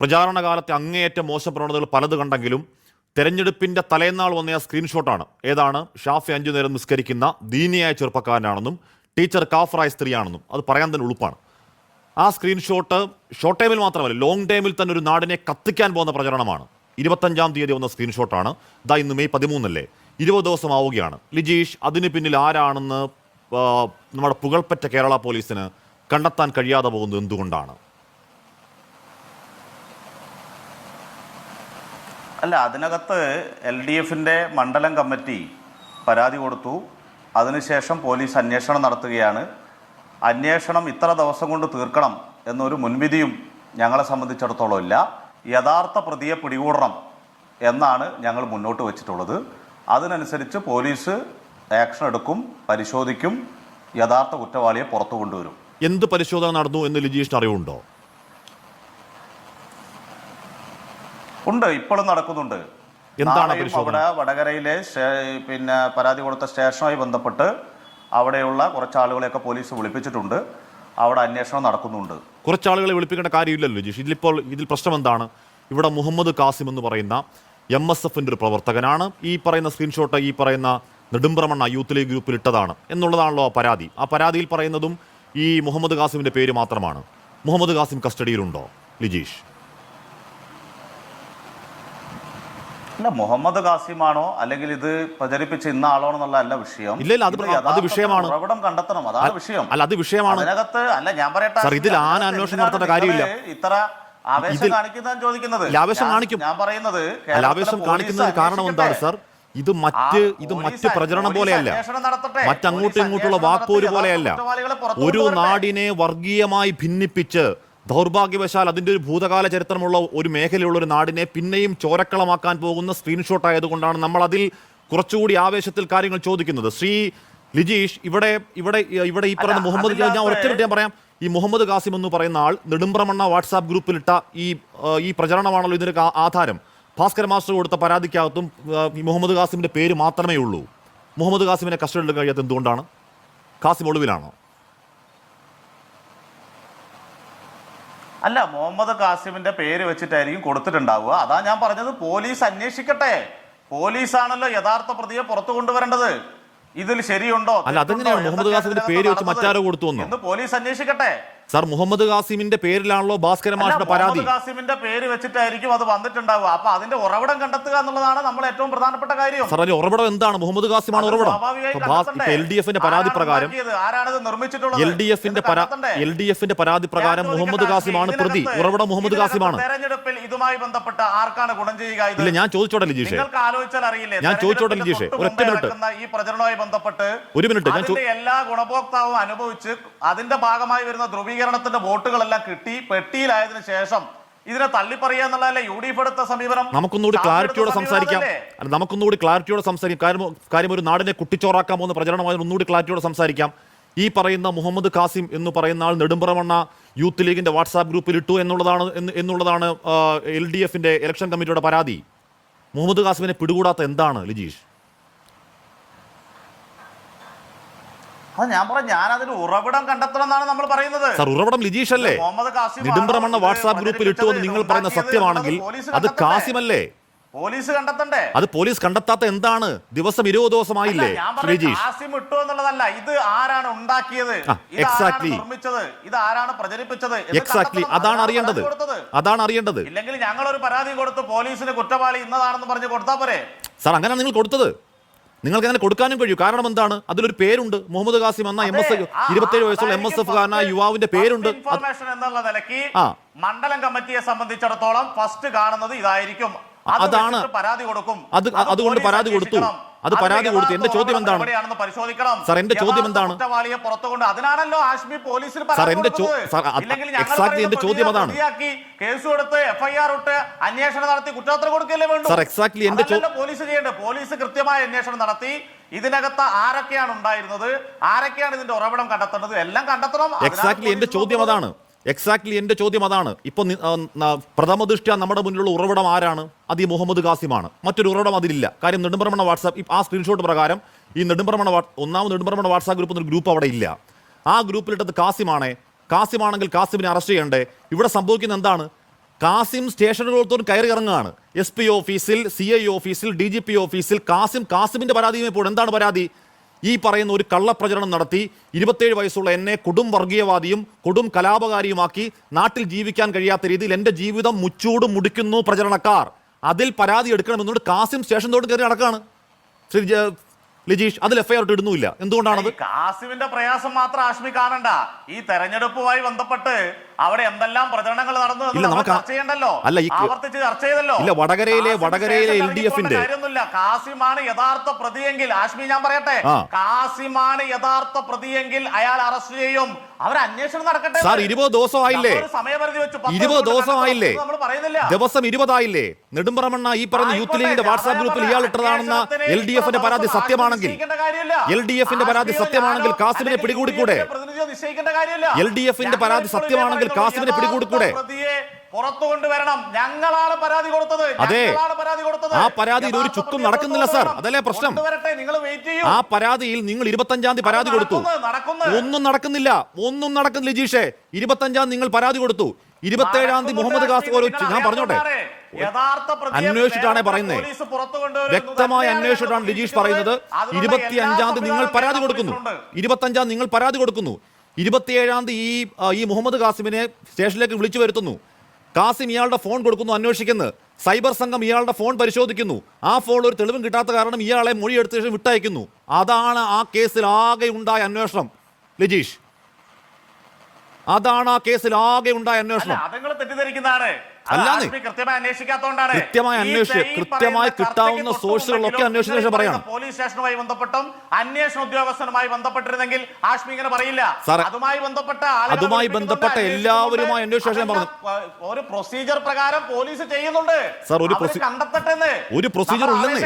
പ്രചാരണ കാലത്തെ അങ്ങേയറ്റം മോശം പ്രവണതകൾ പലത് കണ്ടെങ്കിലും തെരഞ്ഞെടുപ്പിന്റെ തലേന്നാൾ വന്ന സ്ക്രീൻഷോട്ടാണ്. ഏതാണ്? ഷാഫി അഞ്ചു നേരം നിസ്കരിക്കുന്ന ദീനിയായ ചെറുപ്പക്കാരനാണെന്നും ടീച്ചർ കാഫറായ സ്ത്രീയാണെന്നും. അത് പറയാൻ തന്നെ ഉളുപ്പാണ്. ആ സ്ക്രീൻഷോട്ട് ഷോർട്ട് ടൈമിൽ മാത്രമല്ല ലോങ് ടൈമിൽ തന്നെ ഒരു നാടിനെ കത്തിക്കാൻ പോകുന്ന പ്രചരണമാണ്. ഇരുപത്തഞ്ചാം തീയതി വന്ന സ്ക്രീൻഷോട്ടാണ്. ഇതാ ഇന്ന് മെയ് പതിമൂന്നല്ലേ? ഇരുപത് ദിവസം ആവുകയാണ്. ലിജീഷ് അതിന് പിന്നിൽ ആരാണെന്ന് നമ്മുടെ പുകൾപ്പറ്റ കേരള പോലീസിന് കണ്ടെത്താൻ കഴിയാതെ പോകുന്നത് എന്തുകൊണ്ടാണ്? അല്ല അതിനകത്ത് എൽ ഡി എഫിന്റെ മണ്ഡലം കമ്മിറ്റി പരാതി കൊടുത്തു. അതിനുശേഷം പോലീസ് അന്വേഷണം നടത്തുകയാണ്. അന്വേഷണം ഇത്ര ദിവസം കൊണ്ട് തീർക്കണം എന്നൊരു മുൻവിധിയും ഞങ്ങളെ സംബന്ധിച്ചിടത്തോളം ഇല്ല. യഥാർത്ഥ പ്രതിയെ പിടികൂടണം എന്നാണ് ഞങ്ങൾ മുന്നോട്ട് വെച്ചിട്ടുള്ളത്. അതിനനുസരിച്ച് പോലീസ് ആക്ഷൻ എടുക്കും പരിശോധിക്കും യഥാർത്ഥ കുറ്റവാളിയെ പുറത്തു കൊണ്ടുവരും. എന്ത് പരിശോധന നടന്നു എന്ന് ലിജീഷിന് അറിവുണ്ടോ? ഉണ്ട് ഇപ്പോഴും നടക്കുന്നുണ്ട്. എന്താണ് അവിടെ വടകരയിലെ പിന്നെ പരാതി കൊടുത്ത സ്റ്റേഷനുമായി ബന്ധപ്പെട്ട് അവിടെയുള്ള കുറച്ച് ആളുകളെയൊക്കെ പോലീസ് വിളിപ്പിച്ചിട്ടുണ്ട്. അവിടെ അന്വേഷണം നടക്കുന്നുണ്ട്. കുറച്ച് ആളുകളെ വിളിപ്പിക്കേണ്ട കാര്യമില്ലല്ലോ ജിഷ്. ഇതിലിപ്പോൾ ഇതിൽ പ്രശ്നം എന്താണ്? ഇവിടെ മുഹമ്മദ് കാസിം എന്ന് പറയുന്ന എം എസ് എഫിന്റെ ഒരു പ്രവർത്തകനാണ്. ഈ പറയുന്ന സ്ക്രീൻഷോട്ട് ഈ പറയുന്ന നെടുമ്പ്രമണ്ണ യൂത്ത് ലീഗ് ഗ്രൂപ്പിൽ ഇട്ടതാണ് എന്നുള്ളതാണല്ലോ ആ പരാതി. ആ പരാതിയിൽ പറയുന്നതും ഈ മുഹമ്മദ് കാസിമിന്റെ പേര് മാത്രമാണ്. മുഹമ്മദ് കാസിം കസ്റ്റഡിയിലുണ്ടോ? ലിജീഷ്. അല്ല മുഹമ്മദ് ഖാസിമാണോ? അല്ലെങ്കിൽ ഇത് പ്രചരിപ്പിച്ച ഇന്ന ആളോ എന്നുള്ള അല്ല വിഷയം. ഇല്ല, അത് അത് വിഷയമാണ്. ഉറവിടം കണ്ടെത്തണം. അതാണ് വിഷയം. അല്ല അത് വിഷയമാണ്. അതിനകത്ത് അല്ല ഞാൻ പറയട്ടെ ഇതിൽ ആന അന്വേഷണം നടത്തേണ്ട കാര്യമില്ല. ഇത്ര ആവേശം കാണിക്കുന്നതെന്ന് ചോദിക്കുന്നത്? ആവേശം കാണിക്കും. ഞാൻ പറയുന്നത് ആവേശം കാണിക്കുന്നതിന് കാരണം എന്താണ് സർ? ഇത് മറ്റ് ഇത് മറ്റ് പ്രചരണം പോലെയല്ല. മറ്റങ്ങോട്ടും ഇങ്ങോട്ടുള്ള വാക്കോര് വാക്പോര് പോലെയല്ല. ഒരു നാടിനെ വർഗീയമായി ഭിന്നിപ്പിച്ച് ദൗർഭാഗ്യവശാൽ അതിന്റെ ഒരു ഭൂതകാല ചരിത്രമുള്ള ഒരു മേഖലയുള്ള ഒരു നാടിനെ പിന്നെയും ചോരക്കളമാക്കാൻ പോകുന്ന സ്ക്രീൻഷോട്ട് ആയതുകൊണ്ടാണ് നമ്മൾ അതിൽ കുറച്ചുകൂടി ആവേശത്തിൽ കാര്യങ്ങൾ ചോദിക്കുന്നത്. ശ്രീ ലിജീഷ് ഇവിടെ ഇവിടെ ഇവിടെ ഈ പറയുന്ന മുഹമ്മദ് ഞാൻ ഒറ്റ ഞാൻ പറയാം. ഈ മുഹമ്മദ് കാസിം എന്ന് പറയുന്ന ആൾ നെടുമ്പ്രമണ്ണ വാട്സാപ്പ് ഗ്രൂപ്പിലിട്ട ഈ ഈ പ്രചരണമാണല്ലോ ഇതിന് ആധാരം. ഭാസ്കര മാസ്റ്റർ കൊടുത്ത പരാതിക്കകത്തും ഈ മുഹമ്മദ് കാസിമിന്റെ പേര് മാത്രമേ ഉള്ളൂ മുഹമ്മദ് കാസിമിനെ കസ്റ്റഡിയിൽ കഴിയാത്ത എന്തുകൊണ്ടാണ്? കാസിം ഒളിവിലാണോ? അല്ല മുഹമ്മദ് കാസിമിന്റെ പേര് വെച്ചിട്ടായിരിക്കും കൊടുത്തിട്ടുണ്ടാവുക. അതാ ഞാൻ പറഞ്ഞത് പോലീസ് അന്വേഷിക്കട്ടെ. പോലീസാണല്ലോ യഥാർത്ഥ പ്രതിയെ പുറത്തു കൊണ്ടുവരേണ്ടത്. ഇതിൽ ശരിയുണ്ടോ? അല്ല, അതെങ്ങനെയാണ് മുഹമ്മദ് കാസിമിന്റെ പേര് വെച്ച് മറ്റാരോ കൊടുത്തു എന്ന് പോലീസ് അന്വേഷിക്കട്ടെ. സാർ മുഹമ്മദ് കാസിമിന്റെ പേരിലാണല്ലോ ഭാസ്കര മാഷിന്റെ പരാതി? കാസിമിന്റെ പേര് വെച്ചിട്ടായിരിക്കും അത് വന്നിട്ടുണ്ടാവുക. അപ്പൊ അതിന്റെ ഉറവിടം കണ്ടെത്തുക എന്നുള്ളതാണ് നമ്മൾ ഏറ്റവും പ്രധാനപ്പെട്ട കാര്യം. സാർ അതിന്റെ ഉറവിടം എന്താണ്? മുഹമ്മദ് കാസിമാണ് ഉറവിടം. എൽ ഡി എഫിന്റെ പരാതി പ്രകാരം എൽ ഡി എഫിന്റെ? എൽ ഡി എഫിന്റെ പരാതി പ്രകാരം മുഹമ്മദ് കാസിമാണ് പ്രതി. ഉറവിടം മുഹമ്മദ് കാസിമാണ് തെരഞ്ഞെടുപ്പിൽ ഇതുമായി ബന്ധപ്പെട്ട് ആർക്കാണ് ഗുണം ചെയ്യുക ഇല്ല ഞാൻ ചോദിച്ചോട്ടെ ലിജീഷ്. നിങ്ങൾക്ക് ആലോചിച്ചാൽ അറിയില്ല? ഞാൻ ചോദിച്ചോട്ടെ ലിജീഷ്. ഒരൊറ്റ മിനിറ്റ്. ഈ പ്രചരണവുമായി ബന്ധപ്പെട്ട് ഒരു മിനിറ്റ്, ഞാൻ എല്ലാ ഗുണഭോക്താവും അനുഭവിച്ച് അതിന്റെ ഭാഗമായി വരുന്ന ധ്രുവീകരണത്തിന്റെ വോട്ടുകളെല്ലാം കിട്ടി പെട്ടിയിലായതിനു ശേഷം ഇതിനെ തള്ളിപ്പറയുക എന്നുള്ളതല്ലേ? യു ഡി എഫ് എടുത്ത സമീപനം. നമുക്കൊന്നുകൂടി ക്ലാരിറ്റിയോടെ സംസാരിക്കാം? അല്ല നമുക്കൊന്നുകൂടി ക്ലാരിറ്റിയോടെ സംസാരിക്കാം. കാര്യം കാര്യം ഒരു നാടിനെ കുട്ടിച്ചോറാക്കാൻ പോകുന്ന പ്രചരണമായി ഒന്നുകൂടി ക്ലാരിറ്റിയോടെ സംസാരിക്കാം. ഈ പറയുന്ന മുഹമ്മദ് കാസിം എന്ന് പറയുന്ന ആൾ നെടുമ്പ്രമണ്ണ യൂത്ത് ലീഗിന്റെ വാട്സാപ്പ് ഗ്രൂപ്പിൽ ഇട്ടു എന്നുള്ളതാണ് എന്നുള്ളതാണ് എൽ ഡി എഫിന്റെ ഇലക്ഷൻ കമ്മിറ്റിയുടെ പരാതി. മുഹമ്മദ് കാസിമിനെ പിടികൂടാത്ത എന്താണ് ലിജീഷ്? അത് ഞാൻ പറഞ്ഞു ഞാൻ അതിന് ഉറവിടം കണ്ടെത്തണം എന്നാണ് നമ്മൾ പറയുന്നത്. സർ ഉറവിടം ലിജീഷ് അല്ലേ മുഹമ്മദ് കാസിം നെടുമ്പ്രമണ്ണ വാട്സാപ്പ് ഗ്രൂപ്പിൽ ഇട്ടു എന്ന് നിങ്ങൾ പറയുന്ന സത്യമാണെങ്കിൽ അത്? കാസിമല്ലേ? പോലീസ് കണ്ടെത്തണ്ടേ? അത് പോലീസ് കണ്ടെത്താത്ത എന്താണ്? ദിവസം ഇരുപത് ദിവസമായില്ലേ കാസിം ഇട്ടു എന്നുള്ളതല്ല ഇത് ആരാണ് ഉണ്ടാക്കിയത്? എക്സാക്ട്ലി. നിർമ്മിച്ചത്? ഇത് ആരാണ് പ്രചരിപ്പിച്ചത്? എക്സാക്ട്ലി അതാണ് അറിയേണ്ടത്. അതാണ് അറിയേണ്ടത്. ഇല്ലെങ്കിൽ ഞങ്ങൾ ഒരു പരാതി കൊടുത്ത് പോലീസിന് കുറ്റവാളി ഇന്നതാണെന്ന് പറഞ്ഞ് കൊടുത്താ പോരെ? സാർ അങ്ങനെ നിങ്ങൾ കൊടുത്തത്. നിങ്ങൾക്ക് അങ്ങനെ കൊടുക്കാനും കഴിയും. കാരണം എന്താണ്? അതിലൊരു പേരുണ്ട്. മുഹമ്മദ് ഖാസിം എന്ന എം എസ് ഇരുപത്തേഴ് വയസ്സുള്ള എം എസ് എഫ് കാരനായ യുവാവിന്റെ പേരുണ്ട്. എന്നുള്ള നിലയ്ക്ക് മണ്ഡലം കമ്മിറ്റിയെ സംബന്ധിച്ചിടത്തോളം ഫസ്റ്റ് കാണുന്നത് ഇതായിരിക്കും. അത് അതാണ്. പരാതി കൊടുക്കും. അത് അതുകൊണ്ട് പരാതി കൊടുത്തു. അത് പരാതി കൊടുത്തു. എന്റെ ചോദ്യം എന്താണ്? സാർ, എന്റെ ചോദ്യം എന്താണ്? സാർ, എന്റെ എക്സാക്ട് എന്റെ ചോദ്യം അതാണ്. കേസ് കൊടുത്ത് എഫ്ഐആർ ഇട്ട് അന്വേഷണം നടത്തി കുറ്റപത്രം കൊടുക്കല്ലേ വേണ്ടു? സാർ, എക്സാക്ട് എന്റെ പോലീസ് ചെയ്യേണ്ടത്. പോലീസ് കൃത്യമായ അന്വേഷണം നടത്തി. ഇതിനകത്ത് ആരൊക്കെയാണ് ഉണ്ടായിരുന്നത്? ആരൊക്കെയാണ് ഇതിന്റെ ഉറവിടം കണ്ടെത്തേണ്ടത്? എല്ലാം കണ്ടെത്തണം. എക്സാക്ട് എക്സാക്ട്ലി എന്റെ ചോദ്യം അതാണ്. എക്സാക്ട്ലി എന്റെ ചോദ്യം അതാണ്. ഇപ്പൊ നി- ആ, ന- പ്രഥമ ദൃഷ്ടിയ നമ്മുടെ മുന്നിലുള്ള ഉറവിടം ആരാണ്? അത് ഈ മുഹമ്മദ് കാസിമാണ് മറ്റൊരു ഉറവിടം അതിലില്ല. കാര്യം നെടുമ്പ്രമണ വാട്സാപ്പ് ആ സ്ക്രീൻഷോട്ട് പ്രകാരം ഈ നെടുമ്പ്രമണ ഒന്നാമത് നെടുമ്പ്രമണ വാട്സാപ്പ് ഗ്രൂപ്പ് എന്നൊരു ഗ്രൂപ്പ് അവിടെ ഇല്ല. ആ ഗ്രൂപ്പിലിട്ടത് കാസിമാണേ കാസിമാണെങ്കിൽ കാസിമിനെ അറസ്റ്റ് ചെയ്യണ്ടേ. ഇവിടെ സംഭവിക്കുന്ന എന്താണ്? കാസിം സ്റ്റേഷനുകളോടത്തോട് കയറി ഇറങ്ങുകയാണ്. എസ് പി ഓഫീസിൽ സി ഐ ഓഫീസിൽ ഡി ജി പി ഓഫീസിൽ കാസിം കാസിമിന്റെ പരാതിയുമായി ഇപ്പോൾ എന്താണ് പരാതി? ഈ പറയുന്ന ഒരു കള്ളപ്രചരണം നടത്തി ഇരുപത്തേഴ് വയസ്സുള്ള എന്നെ കൊടും വർഗീയവാദിയും കൊടും കലാപകാരിയുമാക്കി നാട്ടിൽ ജീവിക്കാൻ കഴിയാത്ത രീതിയിൽ എന്റെ ജീവിതം മുച്ചൂട് മുടിക്കുന്നു പ്രചരണക്കാർ. അതിൽ പരാതി എടുക്കണമെന്നുകൊണ്ട് കാസിം സ്റ്റേഷൻ തോട്ട് കയറി നടക്കുകയാണ് ശ്രീ ലിജീഷ് അതിൽ എഫ്ഐആർ ഇടുന്നുമില്ല. എന്തുകൊണ്ടാണത്? ഈ കാസിമിന്റെ പ്രയാസം മാത്രം ആശ്മി കാണണ്ട. ഈ തെരഞ്ഞെടുപ്പുമായി ബന്ധപ്പെട്ട് അവിടെ എന്തെല്ലാം പ്രചരണങ്ങൾ നടന്നു ചർച്ച ചെയ്യണ്ടല്ലോ? അല്ല, ആവർത്തിച്ച് ചർച്ച ചെയ്തല്ലോ? ഇല്ല, വടകരയിലെ- വടകരയിലെ എൽ ഡി എഫിന്റെ ന്റെ- കാര്യമൊന്നുമില്ല. കാസിമാണ് യഥാർത്ഥ പ്രതിയെങ്കിൽ ആശ്മി ഞാൻ പറയട്ടെ. കാസിമാണ് യഥാർത്ഥ പ്രതിയെങ്കിൽ അയാൾ അറസ്റ്റ് ചെയ്യും. അവർ അന്വേഷണം നടക്കട്ടെ സാർ ഇരുപത് ദിവസം ആയില്ലേ സമയപരിധി വെച്ച്. പത്ത് ഇരുപത് ദിവസം ആയില്ലേ നമ്മൾ പറയുന്നില്ല. ദിവസം ഇരുപതായില്ലേ? നെടുമ്പറമണ്ണ ഈ പറഞ്ഞ യൂത്ത് ലീഗിന്റെ വാട്സാപ്പ് ഗ്രൂപ്പിൽ ഇയാൾ ഇട്ടതാണെന്ന എൽ ഡി എഫിന്റെ പരാതി സത്യമാണെങ്കിൽ എൽ ഡി എഫിന്റെ പരാതി സത്യമാണെങ്കിൽ കാസിമിനെ പിടികൂടിക്കൂടെ? എൽ ഡി എഫിന്റെ പരാതി സത്യമാണെങ്കിൽ കാസിമിനെ പിടികൂടിക്കൂടെ? പുറത്തു കൊണ്ടുവരണം ഞങ്ങളാണ് പരാതി കൊടുത്തത്. അതെ. ഞങ്ങളാണ് പരാതി കൊടുത്തത്. ആ പരാതിയിൽ ഒരു ചുക്കും നടക്കുന്നില്ല, സാർ. അതല്ലേ പ്രശ്നം? നിങ്ങൾ വെയിറ്റ് ചെയ്യൂ. ആ പരാതിയിൽ നിങ്ങൾ ഇരുപത്തഞ്ചാം തീയതി പരാതി കൊടുത്തു. ഒന്നും നടക്കുന്നില്ല. ഒന്നും നടക്കുന്നില്ല ജീഷെ. ഇരുപത്തഞ്ചാം നിങ്ങൾ പരാതി കൊടുത്തു. ഇരുപത്തേഴാം തീയതി മുഹമ്മദ് ഒരു ഞാൻ പറഞ്ഞോട്ടെ? അന്വേഷിച്ചിട്ടാണ് പറയുന്നത്. വ്യക്തമായ അന്വേഷിച്ചിട്ടാണ് ലിജീഷ് പറയുന്നത്. ഇരുപത്തി അഞ്ചാം തീയതി നിങ്ങൾ പരാതി കൊടുക്കുന്നു. ഇരുപത്തി ഇരുപത്തഞ്ചാം നിങ്ങൾ പരാതി കൊടുക്കുന്നു. ഇരുപത്തിയേഴാം തീയതി ഈ ഈ മുഹമ്മദ് കാസിമിനെ സ്റ്റേഷനിലേക്ക് വിളിച്ചു വരുത്തുന്നു. കാസിം ഇയാളുടെ ഫോൺ കൊടുക്കുന്നു അന്വേഷിക്കുന്നു. സൈബർ സംഘം ഇയാളുടെ ഫോൺ പരിശോധിക്കുന്നു. ആ ഫോൺ ഒരു തെളിവും കിട്ടാത്ത കാരണം ഇയാളെ മൊഴിയെടുത്ത ശേഷം വിട്ടയക്കുന്നു. അതാണ് ആ കേസിൽ ആകെ ഉണ്ടായ അന്വേഷണം ലജീഷ്. അതാണ് ആ കേസിൽ ആകെ ഉണ്ടായ അന്വേഷണം. തെറ്റിദ്ധരിക്കുന്നതാണ്. അല്ലാന്ന്. കൃത്യമായി അന്വേഷിച്ച് കൃത്യമായി കിട്ടാവുന്ന സോഴ്സുകളൊക്കെ അന്വേഷിച്ച ശേഷം പറയണം. പോലീസ് സ്റ്റേഷനുമായി ബന്ധപ്പെട്ടും അന്വേഷണ ഉദ്യോഗസ്ഥനുമായി ബന്ധപ്പെട്ടിരുന്നെങ്കിൽ ആശ്മി ഇങ്ങനെ പറയില്ല. അതുമായി ബന്ധപ്പെട്ട അതുമായി ബന്ധപ്പെട്ട എല്ലാവരുമായി അന്വേഷിച്ച പറഞ്ഞു. ഒരു പ്രൊസീജിയർ പ്രകാരം പോലീസ് ചെയ്യുന്നുണ്ട്. സാർ, ഒരു കണ്ടെത്തട്ടെന്ന്. ഒരു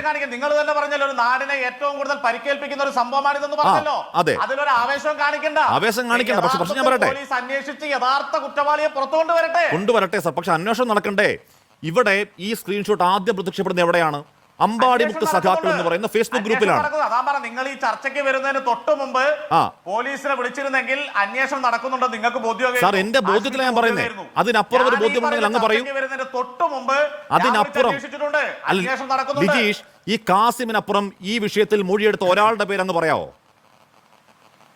കാണിക്കും. നിങ്ങൾ തന്നെ പറഞ്ഞല്ലോ ഒരു നാടിനെ ഏറ്റവും കൂടുതൽ പരിക്കേൽപ്പിക്കുന്ന ഒരു സംഭവമാണിതെന്ന് പറഞ്ഞല്ലോ. അതെ. അതിലൊരു ആവേശം കാണിക്കണ്ട. ആവേശം കാണിക്കണ്ട. പക്ഷെ ഞാൻ പറയട്ടെ. പോലീസ് അന്വേഷിച്ച് യഥാർത്ഥ കുറ്റവാളിയെ പുറത്തു കൊണ്ടുവരട്ടെ കൊണ്ടുവരട്ടെ സാർ. പക്ഷെ അന്വേഷണം നടക്കണ്ടേ? ഇവിടെ ഈ സ്ക്രീൻഷോട്ട് ആദ്യം പ്രത്യക്ഷപ്പെടുന്നത് എവിടെയാണ്? അമ്പാടി മുക്ത സഖാക്കൾ എന്ന് പറയുന്ന ഫേസ്ബുക്ക് ഗ്രൂപ്പിലാണ്. നിങ്ങൾ ഈ ചർച്ചയ്ക്ക് വരുന്നതിന് തൊട്ട് മുമ്പ് പോലീസിനെ വിളിച്ചിരുന്നെങ്കിൽ അന്വേഷണം നടക്കുന്നുണ്ടോ നിങ്ങൾക്ക് ബോധ്യം സാർ, എന്റെ ബോധ്യത്തിലാണ് ഞാൻ പറയുന്നത്. അതിനപ്പുറം ഒരു ബോധ്യമുണ്ടെങ്കിൽ അങ്ങ് പറയും. തൊട്ട് മുമ്പ് അതിനപ്പുറം ലിജീഷ് ഈ കാസിമിനപ്പുറം ഈ വിഷയത്തിൽ മൊഴിയെടുത്ത ഒരാളുടെ പേര് അങ്ങ് പറയാവോ?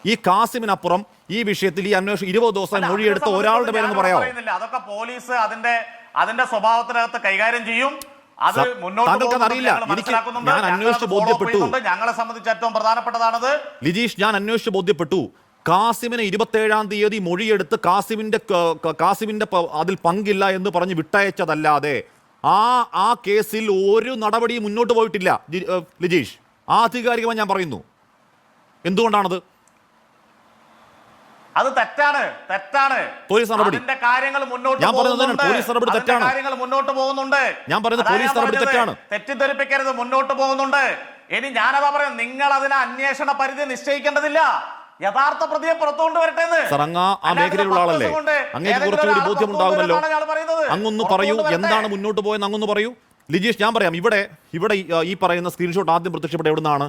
ഈ കാസിമിനപ്പുറം ഈ വിഷയത്തിൽ ഈ അന്വേഷണം ഇരുപത് ദിവസം മൊഴിയെടുത്ത ഒരാളുടെ പേരെന്ന് പറയാമോ അതൊക്കെ പോലീസ് അതിന്റെ അതിന്റെ സ്വഭാവത്തിനകത്ത് കൈകാര്യം ചെയ്യും. അത് മുന്നോട്ട് അറിയില്ല. ഞാൻ അന്വേഷിച്ച് ബോധ്യപ്പെട്ടു. ഞങ്ങളെ സംബന്ധിച്ച് ഏറ്റവും പ്രധാനപ്പെട്ടതാണത്. ലിജീഷ് ഞാൻ അന്വേഷിച്ച് ബോധ്യപ്പെട്ടു. കാസിമിനെ ഇരുപത്തേഴാം തീയതി മൊഴിയെടുത്ത് കാസിമിന്റെ കാസിമിന്റെ അതിൽ പങ്കില്ല എന്ന് പറഞ്ഞ് വിട്ടയച്ചതല്ലാതെ ആ ആ കേസിൽ ഒരു നടപടിയും മുന്നോട്ട് പോയിട്ടില്ല. ലിജീഷ്. ആധികാരികമായി ഞാൻ പറയുന്നു. എന്തുകൊണ്ടാണത്? അത് തെറ്റാണ് തെറ്റാണ്. പോലീസ് നടപടി. കാര്യങ്ങൾ മുന്നോട്ട് ഞാൻ പറയുന്നത് പോലീസ് നടപടി തെറ്റാണ്. കാര്യങ്ങൾ മുന്നോട്ട് പോകുന്നുണ്ട്. ഞാൻ പറയുന്നത് പോലീസ് നടപടി തെറ്റാണ്. തെറ്റിദ്ധരിപ്പിക്കരുത് മുന്നോട്ട് പോകുന്നുണ്ട്. ഇനി ഞാനതാ പറയാം നിങ്ങൾ അതിന് അന്വേഷണ പരിധി നിശ്ചയിക്കേണ്ടതില്ല. യഥാർത്ഥ പ്രതിയെ പുറത്തുകൊണ്ട് വരട്ടെ ആ മേഖലയിലുള്ള ആളല്ലേ? ഏതെങ്കിലും കുറച്ചുകൂടി ബോധ്യമുണ്ടാകുമല്ലോ. അങ്ങൊന്ന് പറയൂ എന്താണ് മുന്നോട്ട് പോയെന്ന് അങ്ങൊന്ന് പറയൂ. ലിജീഷ് ഞാൻ പറയാം ഇവിടെ ഇവിടെ ഈ, ഈ പറയുന്ന സ്ക്രീൻഷോട്ട് ആദ്യം പ്രത്യക്ഷപ്പെട്ട എവിടുന്നാണ്?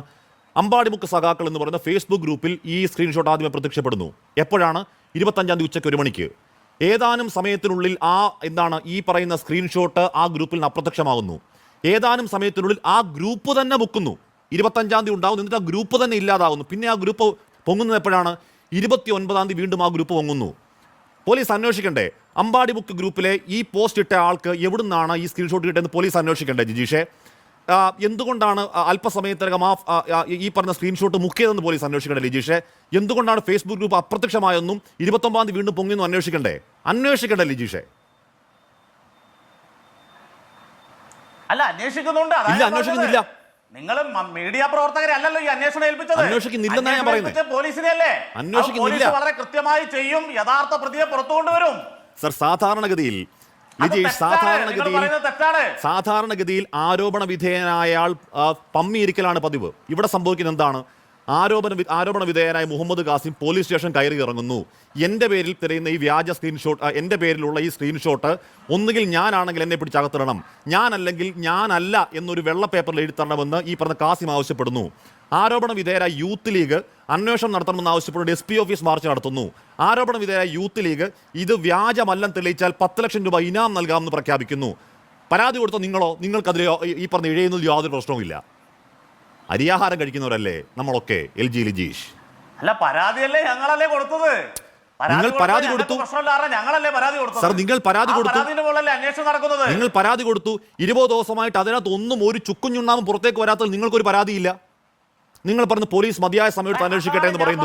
അമ്പാടിമുക്ക് സഖാക്കൾ എന്ന് പറയുന്ന ഫേസ്ബുക്ക് ഗ്രൂപ്പിൽ ഈ സ്ക്രീൻഷോട്ട് ആദ്യമേ പ്രത്യക്ഷപ്പെടുന്നു. എപ്പോഴാണ്? ഇരുപത്തഞ്ചാം തീയതി ഉച്ചയ്ക്ക് ഒരു മണിക്ക്. ഏതാനും സമയത്തിനുള്ളിൽ ആ എന്താണ് ഈ പറയുന്ന സ്ക്രീൻഷോട്ട് ആ ഗ്രൂപ്പിൽ നിന്ന് അപ്രത്യക്ഷമാകുന്നു. ഏതാനും സമയത്തിനുള്ളിൽ ആ ഗ്രൂപ്പ് തന്നെ മുക്കുന്നു. ഇരുപത്തഞ്ചാം തീയതി ഉണ്ടാകുന്നു എന്നിട്ട് ആ ഗ്രൂപ്പ് തന്നെ ഇല്ലാതാകുന്നു പിന്നെ ആ ഗ്രൂപ്പ് പൊങ്ങുന്നത് എപ്പോഴാണ്? ഇരുപത്തി ഒൻപതാം തീയതി വീണ്ടും ആ ഗ്രൂപ്പ് പൊങ്ങുന്നു. പോലീസ് അന്വേഷിക്കണ്ടേ? അമ്പാടി ബുക്ക് ഗ്രൂപ്പിലെ ഈ പോസ്റ്റ് ഇട്ട ആൾക്ക് എവിടുന്നാണ് ഈ സ്ക്രീൻഷോട്ട് കിട്ടിയെന്ന് പോലീസ് അന്വേഷിക്കണ്ടേ ജിജീഷെ? എന്തുകൊണ്ടാണ് അല്പസമയത്തിനകം ആ ഈ പറഞ്ഞ സ്ക്രീൻഷോട്ട് മുക്കിയതെന്ന് പോലീസ് അന്വേഷിക്കണ്ടേ ലിജീഷെ? എന്തുകൊണ്ടാണ് ഫേസ്ബുക്ക് ഗ്രൂപ്പ് അപ്രത്യക്ഷമായെന്നും ഇരുപത്തൊമ്പതാം തീയതി വീണ്ടും പൊങ്ങിയെന്നും അന്വേഷിക്കണ്ടേ? അന്വേഷിക്കണ്ടേ ലിജീഷെ? അല്ല അന്വേഷിക്കുന്നുണ്ട്. ഇല്ല, അന്വേഷിക്കുന്നില്ല. നിങ്ങൾ മീഡിയ പ്രവർത്തകരെ അല്ലല്ലോ ഈ അന്വേഷണം ഏൽപ്പിച്ചത്. അന്വേഷിക്കുന്നില്ലെന്നാ ഞാൻ പറയുന്നത്. പോലീസിനെ അല്ലേ അന്വേഷിക്കുന്നില്ല. വളരെ കൃത്യമായി ചെയ്യും യഥാർത്ഥ പ്രതിയെ പുറത്തുകൊണ്ടുവരും. സർ സാധാരണഗതിയിൽ നിങ്ങൾ സാധാരണഗതിയിൽ സാധാരണഗതിയിൽ ആരോപണ വിധേയനായ ആൾ ആ, പമ്മിയിരിക്കലാണ് പതിവ്. ഇവിടെ സംഭവിക്കുന്നത് എന്താണ്? ആരോപണ ആരോപണ വിധേയനായ മുഹമ്മദ് കാസിം പോലീസ് സ്റ്റേഷൻ കയറി ഇറങ്ങുന്നു. എന്റെ പേരിൽ തിരയുന്ന ഈ വ്യാജ സ്ക്രീൻഷോട്ട് എന്റെ പേരിലുള്ള ഈ സ്ക്രീൻഷോട്ട് ഒന്നുകിൽ ഞാനാണെങ്കിൽ എന്നെ പിടിച്ചകത്തിടണം ഞാനല്ലെങ്കിൽ ഞാനല്ല എന്നൊരു വെള്ള പേപ്പറിൽ എഴുതണമെന്ന് ഈ പറഞ്ഞ കാസിം ആവശ്യപ്പെടുന്നു. ആരോപണ വിധേയരായ യൂത്ത് ലീഗ് അന്വേഷണം നടത്തണമെന്ന് ആവശ്യപ്പെട്ട് എസ് പി ഓഫീസ് മാർച്ച് നടത്തുന്നു. ആരോപണ വിധേയരായ യൂത്ത് ലീഗ് ഇത് വ്യാജമല്ലെന്ന് തെളിയിച്ചാൽ പത്ത് ലക്ഷം രൂപ ഇനാം നൽകാമെന്ന് പ്രഖ്യാപിക്കുന്നു. പരാതി കൊടുത്ത നിങ്ങളോ? നിങ്ങൾക്കതിൽ ഈ പറഞ്ഞ ഇഴയുന്നതിൽ യാതൊരു പ്രശ്നവുമില്ല. അരിയാഹാരം കഴിക്കുന്നവരല്ലേ നമ്മളൊക്കെ എൽ ജി ലിജീഷ്? അല്ല പരാതിയല്ലേ ഞങ്ങളല്ലേ കൊടുത്തത്? നിങ്ങൾ പരാതി കൊടുത്തു. ഞങ്ങളല്ലേ പരാതി കൊടുത്തത്? സർ, നിങ്ങൾ പരാതി കൊടുത്തു. നിങ്ങൾ പരാതി കൊടുത്തു. ഇരുപത് ദിവസമായിട്ട് അതിനകത്ത് ഒന്നും ഒരു ചുക്കുഞ്ഞുണ്ടാവും പുറത്തേക്ക് വരാത്തതിൽ നിങ്ങൾക്കൊരു പരാതിയില്ല. നിങ്ങൾ പറഞ്ഞ പോലീസ് മതിയായ സമയത്ത് അന്വേഷിക്കട്ടെ എന്ന് പറയുന്നു.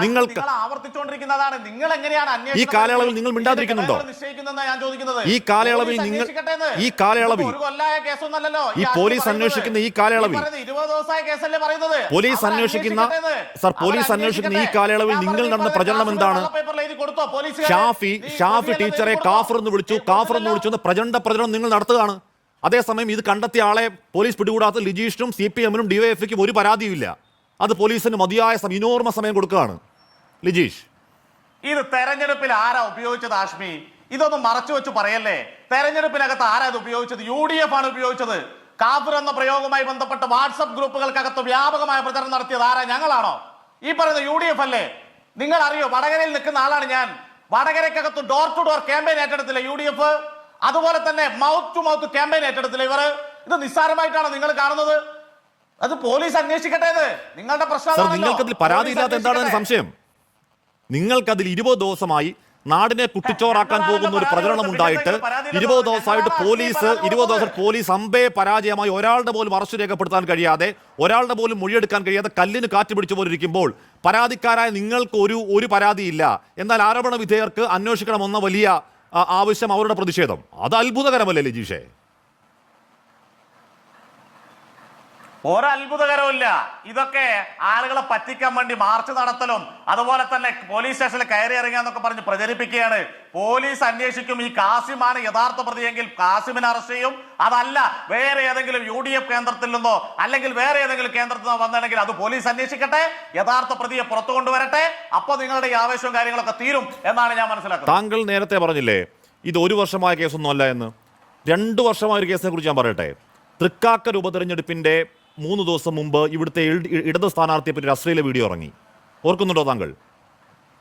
നിങ്ങൾക്ക് നിങ്ങൾ ആവർത്തിച്ചുകൊണ്ടിരിക്കുന്നതാണ്. നിങ്ങൾ എങ്ങനെയാണ് അന്വേഷണം ഈ കാലയളവിൽ നിങ്ങൾ മിണ്ടാതിരിക്കുന്നുണ്ടോ? ഈ കാലയളവിൽ നിങ്ങൾ- ഈ കാലയളവിൽ- ഈ പോലീസ് അന്വേഷിക്കുന്ന ഈ കാലയളവിൽ- പോലീസ് അന്വേഷിക്കുന്ന- സർ, പോലീസ് അന്വേഷിക്കുന്ന ഈ കാലയളവിൽ നിങ്ങൾ നടന്ന പ്രചരണം എന്താണ്? ഷാഫി ഷാഫി ടീച്ചറെ കാഫർ എന്ന് വിളിച്ചു. കാഫർ എന്ന്? വിളിച്ചു എന്ന പ്രചണ്ഡ പ്രചരണം നിങ്ങൾ നടത്തുകയാണ്. അതേസമയം ഇത് കണ്ടെത്തിയ ആളെ പോലീസ് പിടികൂടാത്ത ലിജീഷിനും സി പി എമ്മിനും ഡിവൈഎഫ്ഐക്കും ഒരു പരാതിയുമില്ല. അത് പോലീസിന് മതിയായ ഇനോർമ സമയം കൊടുക്കുകയാണ്. ലിജീഷ്. ഇത് തെരഞ്ഞെടുപ്പിൽ ആരാ ഉപയോഗിച്ചത് ആഷ്മി? ഇതൊന്നും മറച്ചു വെച്ച് പറയല്ലേ? തെരഞ്ഞെടുപ്പിനകത്ത് ആരാ ഇത് ഉപയോഗിച്ചത്? യു ഡി എഫ് ആണ് ഉപയോഗിച്ചത്. കാഫിർ എന്ന പ്രയോഗവുമായി ബന്ധപ്പെട്ട് വാട്സപ്പ് ഗ്രൂപ്പുകൾക്കകത്ത് വ്യാപകമായ പ്രചരണം നടത്തിയത് ആരാ? ഞങ്ങളാണോ? ഈ പറയുന്ന യു ഡി എഫ് അല്ലേ? നിങ്ങൾ അറിയോ വടകരയിൽ നിൽക്കുന്ന ആളാണ് ഞാൻ. വടകരക്കകത്ത് ഡോർ ടു ഡോർ ക്യാമ്പയിൻ ഏറ്റെടുത്തില്ല യു ഡി എഫ്? അതുപോലെ തന്നെ മൗത്ത് ടു മൗത്ത് ക്യാമ്പയിൻ ഏറ്റെടുത്തില്ല ഇവർ? ഇത് നിസ്സാരമായിട്ടാണ് നിങ്ങൾ കാണുന്നത്? അത് പോലീസ് അന്വേഷിക്കട്ടെ ഇത്. നിങ്ങളുടെ പ്രശ്നം. നിങ്ങൾക്കതിൽ പരാതി ഇല്ലാത്ത എന്താണ്. സംശയം? നിങ്ങൾക്കതിൽ ഇരുപത് ദിവസമായി നാടിനെ കുട്ടിച്ചോറാക്കാൻ പോകുന്ന ഒരു പ്രചരണം ഉണ്ടായിട്ട് ഇരുപത് ദിവസമായിട്ട് പോലീസ് ഇരുപത് ദിവസം പോലീസ് അമ്പയെ പരാജയമായി ഒരാളുടെ പോലും അറസ്റ്റ് രേഖപ്പെടുത്താൻ കഴിയാതെ ഒരാളുടെ പോലും മൊഴിയെടുക്കാൻ കഴിയാതെ കല്ലിന് കാറ്റ് പിടിച്ചു പോലിരിക്കുമ്പോൾ പരാതിക്കാരായ നിങ്ങൾക്ക് ഒരു ഒരു പരാതിയില്ല. എന്നാൽ ആരോപണ വിധേയർക്ക് അന്വേഷിക്കണമെന്ന വലിയ ആവശ്യം അവരുടെ പ്രതിഷേധം. അത് അത്ഭുതകരമല്ലേ ലിജീഷേ? ഒരത്ഭുതകരമില്ല ഇതൊക്കെ ആളുകളെ പറ്റിക്കാൻ വേണ്ടി മാർച്ച് നടത്തലും അതുപോലെ തന്നെ പോലീസ് സ്റ്റേഷനിൽ കയറി ഇറങ്ങുക പറഞ്ഞ് പ്രചരിപ്പിക്കുകയാണ്. പോലീസ് അന്വേഷിക്കും ഈ കാസിമാണ് യഥാർത്ഥ പ്രതിയെങ്കിൽ കാസിമിനെ അറസ്റ്റ് ചെയ്യും. അതല്ല വേറെ ഏതെങ്കിലും യു ഡി എഫ് കേന്ദ്രത്തിൽ നിന്നോ അല്ലെങ്കിൽ വേറെ ഏതെങ്കിലും കേന്ദ്രത്തിൽ നിന്നോ വന്നിട്ടുണ്ടെങ്കിൽ അത് പോലീസ് അന്വേഷിക്കട്ടെ യഥാർത്ഥ പ്രതിയെ പുറത്തു കൊണ്ടുവരട്ടെ അപ്പൊ നിങ്ങളുടെ ഈ ആവേശവും കാര്യങ്ങളൊക്കെ തീരും എന്നാണ് ഞാൻ മനസ്സിലാക്കുന്നത്. താങ്കൾ നേരത്തെ പറഞ്ഞില്ലേ ഇത് ഒരു വർഷമായ കേസൊന്നും അല്ല എന്ന്. രണ്ടു വർഷമായ ഒരു കേസിനെ കുറിച്ച് ഞാൻ പറയട്ടെ. തൃക്കാക്കർ ഉപതെരഞ്ഞെടുപ്പിന്റെ മൂന്ന് ദിവസം മുമ്പ് ഇവിടുത്തെ ഇട- ഇടത് സ്ഥാനാർത്ഥിയെ പറ്റി ഒരു അശ്ലീല വീഡിയോ ഇറങ്ങി. ഓർക്കുന്നുണ്ടോ താങ്കൾ?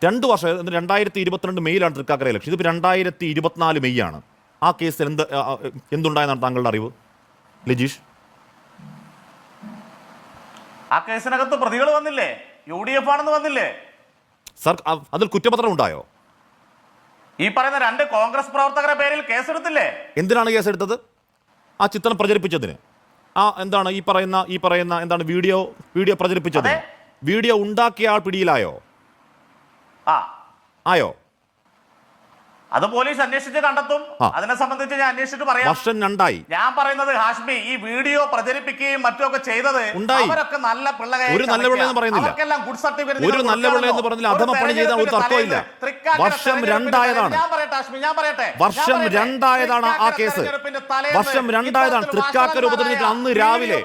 രണ്ട് വർഷം രണ്ടായിരത്തി ഇരുപത്തിരണ്ട് മെയ്യിലാണ് തൃക്കാക്കര ഇലക്ഷൻ ഇതിപ്പോൾ രണ്ടായിരത്തി ഇരുപത്തിനാല് മെയ് ആണ് ആ കേസിൽ എന്ത് എന്തുണ്ടായെന്നാണ് താങ്കളുടെ അറിവ്? ലിജീഷ്? ആ കേസിനകത്ത് പ്രതികൾ വന്നില്ലേ? യു ഡി എഫ് ആണെന്ന് വന്നില്ലേ? സർ അതിൽ കുറ്റപത്രം ഉണ്ടായോ? ഈ പറയുന്ന രണ്ട് കോൺഗ്രസ് പ്രവർത്തകരുടെ പേരിൽ കേസെടുത്തില്ലേ? എന്തിനാണ് കേസെടുത്തത്? ആ ചിത്രം പ്രചരിപ്പിച്ചതിന്. ആ എന്താണ് ഈ പറയുന്ന ഈ പറയുന്ന എന്താണ് വീഡിയോ വീഡിയോ പ്രചരിപ്പിച്ചത്? വീഡിയോ ഉണ്ടാക്കിയ ആൾ പിടിയിലായോ? ആ. ആയോ? അത് പോലീസ് അന്വേഷിച്ച് കണ്ടെത്തും. അതിനെ സംബന്ധിച്ച് ഞാൻ അന്വേഷിച്ചിട്ട് പറയാം. വർഷം രണ്ടായി. ഞാൻ പറയുന്നത് ഹാഷ്മി ഈ വീഡിയോ പ്രചരിപ്പിക്കുകയും മറ്റുമൊക്കെ ചെയ്തത് അവരൊക്കെ നല്ല പിള്ളകളെ ഒരു നല്ല പിള്ളയെന്ന് പറയുന്നില്ല. അവർക്കെല്ലാം ഗുഡ് സർട്ടിഫിക്കറ്റ് ഒരു നല്ല പിള്ളയെന്ന് പറഞ്ഞില്ല, അധമപ്പണി ചെയ്താൽ ഒരു തർക്കമില്ല. വർഷം രണ്ടായതാണ്. ഞാൻ പറയട്ടെ ഹാഷ്മി ഞാൻ പറയട്ടെ. വർഷം. രണ്ടായതാണ് ആ കേസ്. വർഷം രണ്ടായതാണ്. തൃക്കാക്കര ഉപതെരഞ്ഞെടുപ്പ് അന്ന് രാവിലെ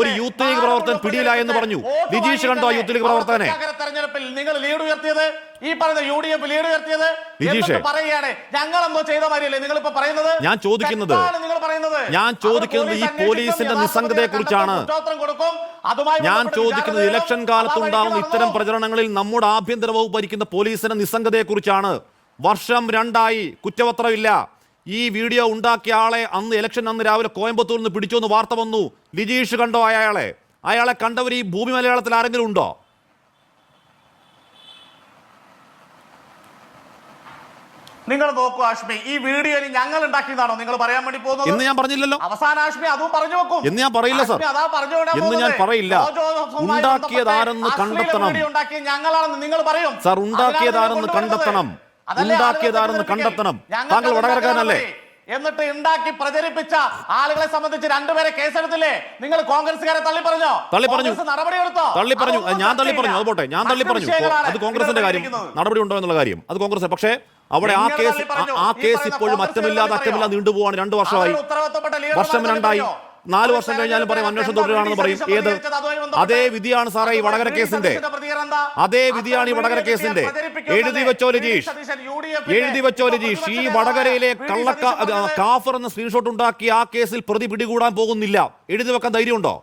ഒരു യൂത്ത് ലീഗ് പ്രവർത്തകൻ പിടിയിലായെന്ന് പറഞ്ഞു. ലിജീഷ് കണ്ടോ യൂത്ത് ലീഗ് പ്രവർത്തകനെ? തെരഞ്ഞെടുപ്പിൽ നിങ്ങൾ ലീഡ് ഉയർത്തിയത്? ഈ പറയുന്ന യു ഡി എഫ് ലീഡ് ഉയർത്തിയത് പറയുകയാണ്? ഞങ്ങൾ എന്തോ ചെയ്ത മാതിരിയല്ലേ നിങ്ങൾ ഇപ്പൊ പറയുന്നത്? ഞാൻ ചോദിക്കുന്നത് നിങ്ങൾ പറയുന്നത്. ഞാൻ ചോദിക്കുന്നത് ഈ പോലീസിന്റെ നിസ്സംഗതയെ കുറിച്ചാണ്. ഞാൻ ചോദിക്കുന്നത് ഇലക്ഷൻ ചെയ്യും. കാലത്ത് ആ വഴിക്ക് ഉണ്ടാവുന്ന ഇത്തരം. പ്രചരണങ്ങളിൽ നമ്മുടെ ആഭ്യന്തര വകുപ്പ് ഭരിക്കുന്ന പോലീസിന്റെ നിസ്സംഗതയെ കുറിച്ചാണ് വർഷം രണ്ടായി കുറ്റപത്രമില്ല. ഈ വീഡിയോ ഉണ്ടാക്കിയ ആളെ അന്ന് ഇലക്ഷൻ അന്ന് രാവിലെ കോയമ്പത്തൂരിൽ നിന്ന് പിടിച്ചു എന്ന് വാർത്ത വന്നു. ലിജീഷ് കണ്ടോ അയാളെ? അയാളെ കണ്ടവർ ഈ ഭൂമി മലയാളത്തിൽ ആരെങ്കിലും ഉണ്ടോ? നിങ്ങൾ നോക്കൂ ആഷ്മി ഈ വീഡിയോയിൽ ഞങ്ങൾ ഉണ്ടാക്കിയതാണോ? നിങ്ങൾ പറയാൻ വേണ്ടി പോകുന്നത്? എന്ന് ഞാൻ പറഞ്ഞില്ലല്ലോ. അവസാന ആഷ്മി അതും പറഞ്ഞു വെക്കും. എന്ന് ഞാൻ പറയില്ല, സർ. അതാ പറഞ്ഞു എന്ന് ഞാൻ പറയില്ല. ഉണ്ടാക്കിയതാരെന്ന് കണ്ടെത്തണം. ഉണ്ടാക്കിയ ഞങ്ങളാണെന്ന് നിങ്ങൾ പറയും. സർ ഉണ്ടാക്കിയതാരെന്ന് കണ്ടെത്തണം. അതല്ലേ ഉണ്ടാക്കിയത് ആളുകളെ ആരെന്ന് പ്രചരിപ്പിക്കൽ. കണ്ടെത്തണം താങ്കൾ വടകരക്കാരനല്ലേ? എന്നിട്ട് ഉണ്ടാക്കി പ്രചരിപ്പിച്ച ആളുകളെ സംബന്ധിച്ച് രണ്ടുപേരെ കേസെടുത്തില്ലേ? നിങ്ങൾ കോൺഗ്രസ്സുകാരെ തള്ളി പറഞ്ഞോ തള്ളി പറഞ്ഞു. കോൺഗ്രസ് നടപടി എടുത്തോ തള്ളി പറഞ്ഞു ഞാൻ തള്ളി പറഞ്ഞു അത് പോട്ടെ. ഞാൻ തള്ളി പറഞ്ഞു അത് കോൺഗ്രസിന്റെ കാര്യം. നടപടി ഉണ്ടോ എന്നുള്ള കാര്യം. അത് കോൺഗ്രസ്. പക്ഷേ അവിടെ ആ കേസ് ആ- കേസ് ഇപ്പോഴും അറ്റമില്ലാതെ അറ്റമില്ലാതെ? നീണ്ടുപോവാണ്. രണ്ടു വർഷമായി. വർഷം രണ്ടായി? നാല് വർഷം കഴിഞ്ഞാലും പറയും അന്വേഷണം തുടരുകയാണെന്ന് പറയും. ഏത്? അതേ വിധിയാണ് സാറേ ഈ വടകര കേസിന്റെ. അതേ വിധിയാണ് ഈ വടകര കേസിന്റെ. എഴുതി വെച്ചോ രജീഷ് എഴുതി വെച്ചോ രജീഷ് ഈ വടകരയിലെ കള്ളക്ക കാഫർ എന്ന സ്ക്രീൻഷോട്ട് ഉണ്ടാക്കി ആ കേസിൽ പ്രതി പിടികൂടാൻ പോകുന്നില്ല. എഴുതി വെക്കാൻ ധൈര്യമുണ്ടോ?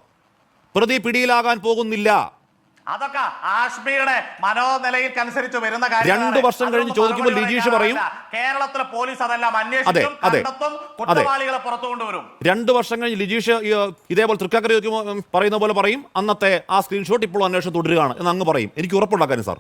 പ്രതി പിടിയിലാകാൻ പോകുന്നില്ല. അതൊക്കെ ആഷ്മിയുടെ മനോനിലയ്ക്കനുസരിച്ച് വരുന്ന കാര്യം രണ്ടു വർഷം കഴിഞ്ഞ് ചോദിക്കുമ്പോൾ ലിജീഷ് പറയും, കേരളത്തിലെ പോലീസ് അതെല്ലാം അതെ, അന്വേഷിക്കും. കണ്ടെത്തും കുറ്റവാളികളെ പുറത്തു കൊണ്ടുവരും. രണ്ടു വർഷം കഴിഞ്ഞ് ലിജീഷ് ഇതേപോലെ തൃക്കാക്കര പറയുന്ന പോലെ പറയും. അന്നത്തെ ആ സ്ക്രീൻഷോട്ട് ഇപ്പോഴും അന്വേഷണം തുടരുകയാണ് എന്ന് അങ്ങ് പറയും. എനിക്ക് ഉറപ്പുണ്ടാക്കാനും സാർ.